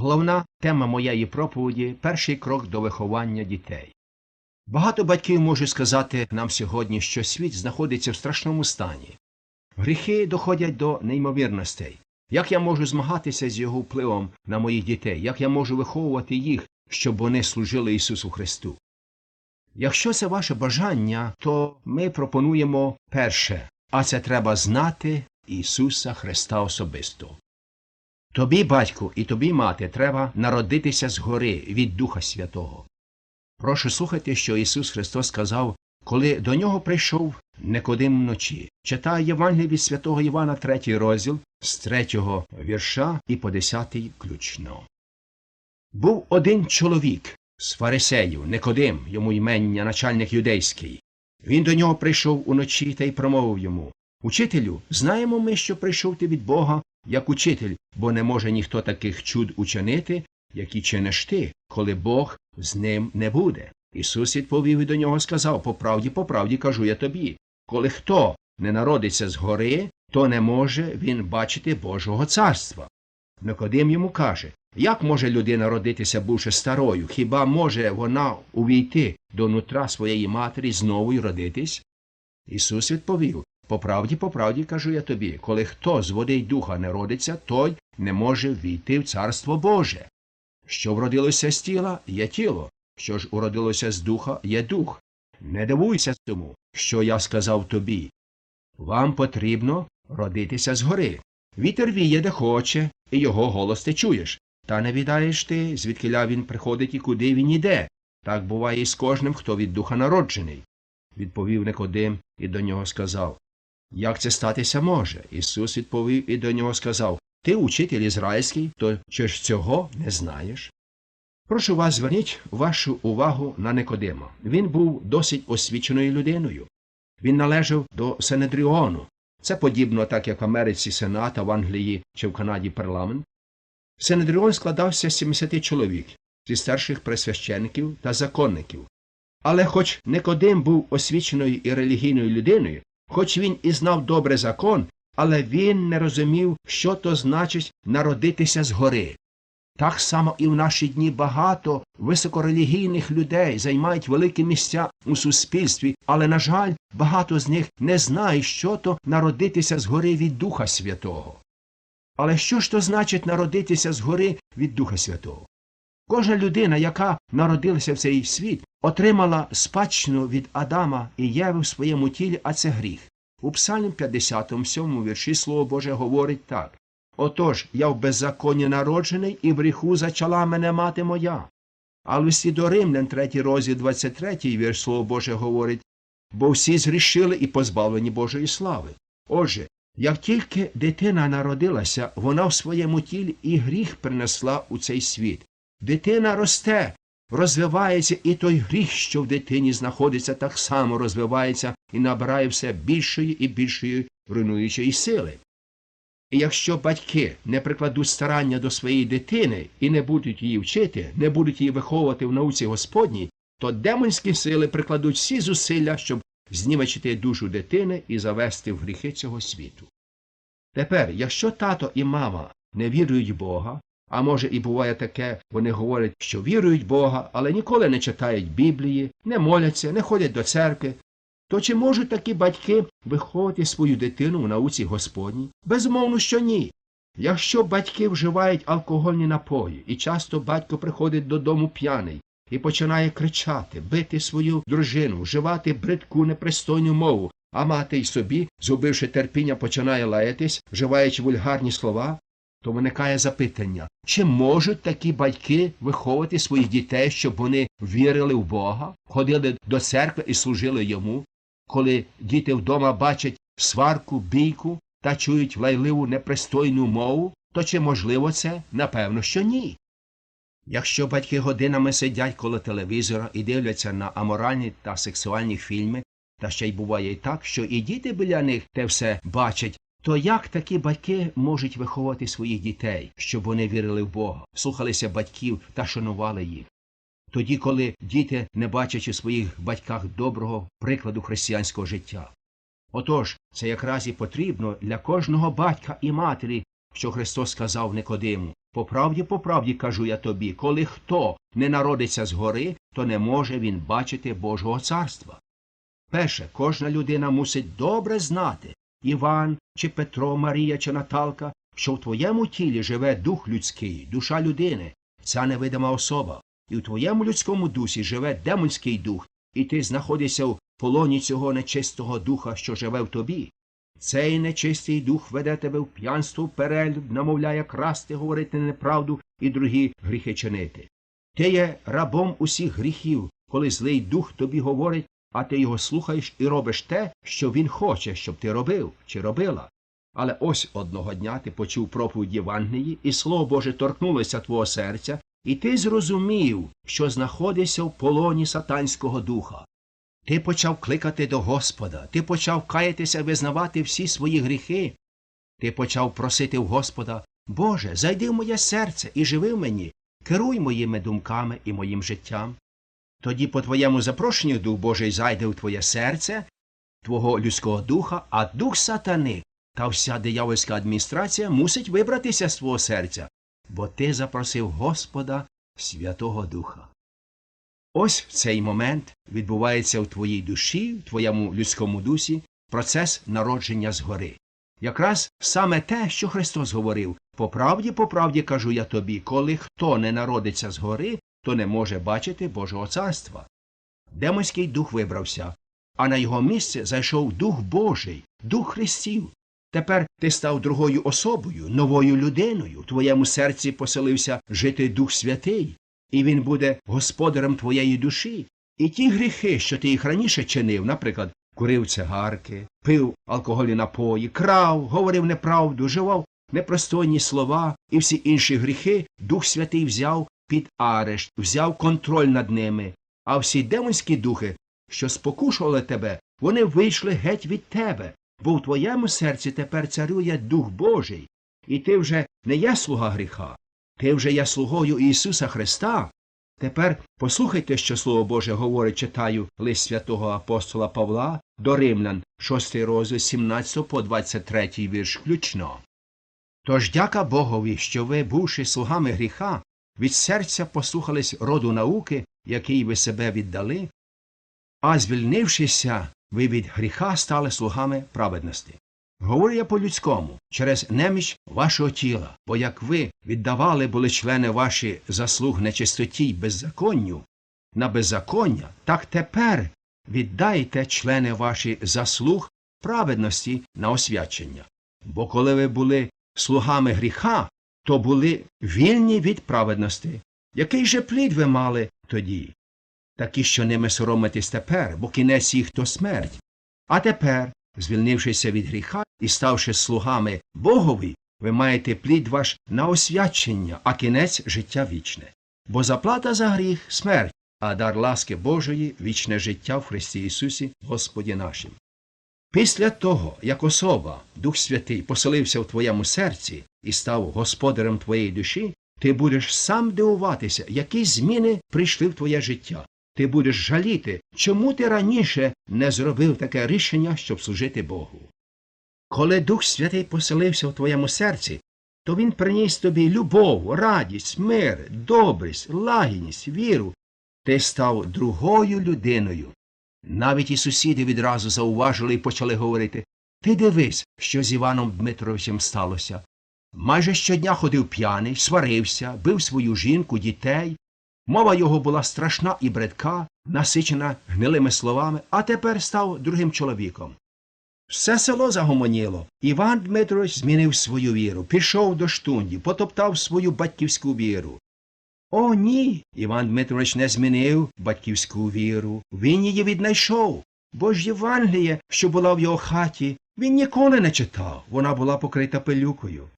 Головна тема моєї проповіді перший крок до виховання дітей. Багато батьків можуть сказати нам сьогодні, що світ знаходиться в страшному стані. Гріхи доходять до неймовірностей. Як я можу змагатися з його впливом на моїх дітей? Як я можу виховувати їх, щоб вони служили Ісусу Христу? Якщо це ваше бажання, то ми пропонуємо перше, а це треба знати Ісуса Христа особисто. Тобі, батьку, і тобі, мати, треба народитися згори від Духа Святого. Прошу слухайте, що Ісус Христос сказав, коли до нього прийшов Никодим вночі. Читає Євангеліє від святого Івана, третій розділ, з третього вірша і по десятий ключно. Був один чоловік з фарисеїв, Никодим, йому ймення, начальник юдейський. Він до нього прийшов уночі та й промовив йому Учителю, знаємо ми, що прийшов ти від Бога, як учитель, бо не може ніхто таких чуд учинити, які чиниш ти, коли Бог з ним не буде. Ісус відповів і до нього сказав По правді, по правді кажу я тобі. Коли хто не народиться згори, то не може він бачити Божого царства. Никодим йому каже Як може людина родитися, бувши старою? Хіба може вона увійти до нутра своєї матері знову й родитись? Ісус відповів По правді, по правді кажу я тобі, коли хто з води й духа не родиться, той не може війти в царство Боже. Що вродилося з тіла, є тіло, що ж уродилося з духа, є дух. Не дивуйся тому, що я сказав тобі. Вам потрібно родитися згори. Вітер віє, де хоче, і його голос ти чуєш. Та не відаєш ти, звідкиля він приходить і куди він іде. Так буває і з кожним, хто від духа народжений. Відповів Никодим і до нього сказав Як це статися може? Ісус відповів і до нього сказав Ти учитель ізраїльський, то чи ж цього не знаєш? Прошу вас, зверніть вашу увагу на Никодима. Він був досить освіченою людиною. Він належав до Сенедріону. Це подібно так, як в Америці Сенат, а в Англії чи в Канаді парламент. Сенедріон складався з 70 чоловік зі старших пресвящеників та законників. Але хоч Никодим був освіченою і релігійною людиною, хоч він і знав добре закон, але він не розумів, що то значить народитися згори. Так само і в наші дні багато високорелігійних людей займають великі місця у суспільстві, але, на жаль, багато з них не знають, що то народитися згори від Духа Святого. Але що ж то значить народитися згори від Духа Святого? Кожна людина, яка народилася в цей світ, отримала спадщину від Адама і Єви в своєму тілі, а це гріх. У Псальмі 57 вірші Слово Боже говорить так Отож, я в беззаконні народжений, і в гріху зачала мене мати моя. А в листі до Римлян, 3 розділ 23 вірш Слово Боже говорить бо всі зрішили і позбавлені Божої слави. Отже, як тільки дитина народилася, вона в своєму тілі і гріх принесла у цей світ. Дитина росте, розвивається, і той гріх, що в дитині знаходиться, так само розвивається і набирає все більшої і більшої руйнуючої сили. І якщо батьки не прикладуть старання до своєї дитини і не будуть її вчити, не будуть її виховувати в науці Господній, то демонські сили прикладуть всі зусилля, щоб знімачити душу дитини і завести в гріхи цього світу. Тепер, якщо тато і мама не вірують Бога, а може і буває таке, вони говорять, що вірують Бога, але ніколи не читають Біблії, не моляться, не ходять до церкви, то чи можуть такі батьки виховати свою дитину в науці Господній? Безумовно, що ні. Якщо батьки вживають алкогольні напої, і часто батько приходить додому п'яний і починає кричати, бити свою дружину, вживати бридку непристойну мову, а мати й собі, згубивши терпіння, починає лаятись, вживаючи вульгарні слова, то виникає запитання, чи можуть такі батьки виховувати своїх дітей, щоб вони вірили в Бога, ходили до церкви і служили йому? коли діти вдома бачать сварку, бійку та чують лайливу непристойну мову, то чи можливо це? Напевно, що ні. Якщо батьки годинами сидять коло телевізора і дивляться на аморальні та сексуальні фільми, та ще й буває і так, що і діти біля них те все бачать, то як такі батьки можуть виховати своїх дітей, щоб вони вірили в Бога, слухалися батьків та шанували їх? тоді, коли діти не бачать у своїх батьках доброго прикладу християнського життя. Отож, це якраз і потрібно для кожного батька і матері, що Христос сказав Никодиму По правді, по правді кажу я тобі, коли хто не народиться згори, то не може він бачити Божого царства. Перше, кожна людина мусить добре знати Іван, чи Петро, Марія, чи Наталка, що в твоєму тілі живе дух людський, душа людини, ця невидима особа, і в твоєму людському дусі живе демонський дух, і ти знаходишся в полоні цього нечистого духа, що живе в тобі. Цей нечистий дух веде тебе в п'янство, перелюб, намовляє красти, говорити неправду і другі гріхи чинити. Ти є рабом усіх гріхів, коли злий дух тобі говорить, а ти його слухаєш і робиш те, що він хоче, щоб ти робив чи робила. Але ось одного дня ти почув проповідь Євангелії, і Слово Боже торкнулося твого серця, і ти зрозумів, що знаходишся в полоні сатанського духа. Ти почав кликати до Господа, ти почав каятися, визнавати всі свої гріхи. Ти почав просити в Господа Боже, зайди в моє серце і живи в мені, керуй моїми думками і моїм життям. Тоді, по твоєму запрошенню, Дух Божий зайде в твоє серце, твого людського духа, а дух сатани та вся диявольська адміністрація мусить вибратися з твого серця, бо ти запросив Господа Святого Духа. Ось в цей момент відбувається в твоїй душі, в твоєму людському дусі процес народження згори. Якраз саме те, що Христос говорив по правді, по правді кажу я тобі, коли хто не народиться згори, то не може бачити Божого царства. Демонський дух вибрався, а на його місце зайшов Дух Божий, Дух Христів. Тепер ти став другою особою, новою людиною. В твоєму серці поселився жити Дух Святий, і він буде господарем твоєї душі. І ті гріхи, що ти їх раніше чинив, наприклад, курив цигарки, пив алкогольні напої, крав, говорив неправду, вживав непростойні слова і всі інші гріхи, Дух Святий взяв під арешт, взяв контроль над ними. А всі демонські духи, що спокушували тебе, вони вийшли геть від тебе, бо в твоєму серці тепер царює Дух Божий, і ти вже не є слуга гріха, ти вже є слугою Ісуса Христа. Тепер послухайте, що Слово Боже говорить, читаю лист святого апостола Павла до Римлян, 6 розділ 17 по 23 вірш включно. Тож дяка Богові, що ви, бувши слугами гріха, від серця послухались роду науки, який ви себе віддали, а звільнившися, ви від гріха стали слугами праведності. Говорю я по-людському, через неміч вашого тіла, бо як ви віддавали були члени ваші заслуг нечистоті й беззаконню, на беззаконня, так тепер віддайте члени ваші заслуг праведності на освячення. Бо коли ви були слугами гріха, то були вільні від праведності. Який же плід ви мали тоді? Такі, що ними соромитесь тепер, бо кінець їх то смерть. А тепер, звільнившися від гріха і ставши слугами Богові, ви маєте плід ваш на освячення, а кінець життя вічне. Бо заплата за гріх смерть, а дар ласки Божої вічне життя в Христі Ісусі, Господі нашим. Після того, як особа, Дух Святий, поселився в твоєму серці і став господарем твоєї душі, ти будеш сам дивуватися, які зміни прийшли в твоє життя. Ти будеш жаліти, чому ти раніше не зробив таке рішення, щоб служити Богу. Коли Дух Святий поселився в твоєму серці, то він приніс тобі любов, радість, мир, добрість, лагідність, віру. Ти став другою людиною. Навіть і сусіди відразу зауважили і почали говорити Ти дивись, що з Іваном Дмитровичем сталося. Майже щодня ходив п'яний, сварився, бив свою жінку, дітей. Мова його була страшна і бредка, насичена гнилими словами, а тепер став другим чоловіком. Все село загомоніло. Іван Дмитрович змінив свою віру, пішов до штунді, потоптав свою батьківську віру. О, ні. Іван Дмитрович не змінив батьківську віру. Він її віднайшов. Бо ж Євангеліє, що була в його хаті, він ніколи не читав. Вона була покрита пилюкою.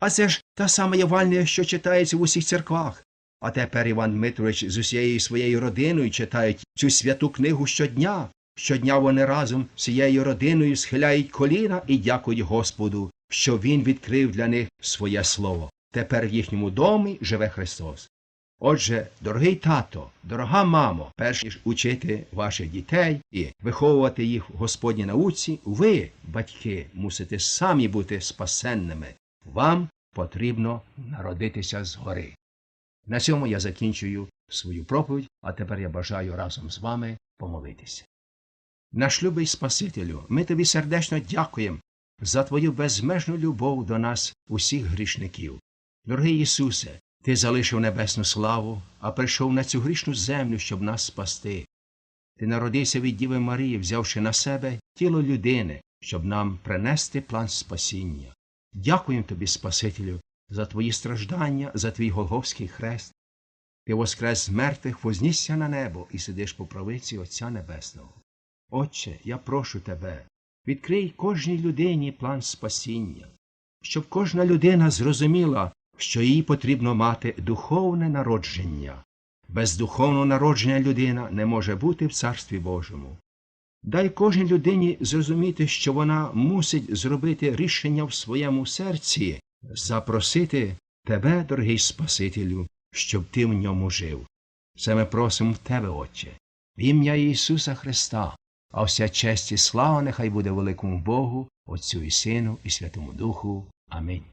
А це ж та сама Євангелія, що читається в усіх церквах. А тепер Іван Дмитрович з усією своєю родиною читають цю святу книгу щодня. Щодня вони разом з цією родиною схиляють коліна і дякують Господу, що Він відкрив для них своє слово. Тепер в їхньому домі живе Христос. Отже, дорогий тато, дорога мамо, перш ніж учити ваших дітей і виховувати їх в Господній науці, ви, батьки, мусите самі бути спасенними. Вам потрібно народитися згори. На цьому я закінчую свою проповідь, а тепер я бажаю разом з вами помолитися. Наш любий Спасителю, ми тобі сердечно дякуємо за твою безмежну любов до нас, усіх грішників. Дорогий Ісусе, Ти залишив небесну славу, а прийшов на цю грішну землю, щоб нас спасти. Ти народився від Діви Марії, взявши на себе тіло людини, щоб нам принести план спасіння. Дякуємо тобі, Спасителю, за твої страждання, за твій Голговський хрест. Ти воскрес з мертвих, вознісся на небо і сидиш по правиці Отця Небесного. Отче, я прошу тебе, відкрий кожній людині план спасіння, щоб кожна людина зрозуміла, що їй потрібно мати духовне народження. Без духовного народження людина не може бути в Царстві Божому. Дай кожній людині зрозуміти, що вона мусить зробити рішення в своєму серці, запросити тебе, дорогий Спасителю, щоб ти в ньому жив. Це ми просимо в тебе, Отче, в ім'я Ісуса Христа, а вся честь і слава нехай буде великому Богу, Отцю і Сину, і Святому Духу. Амінь.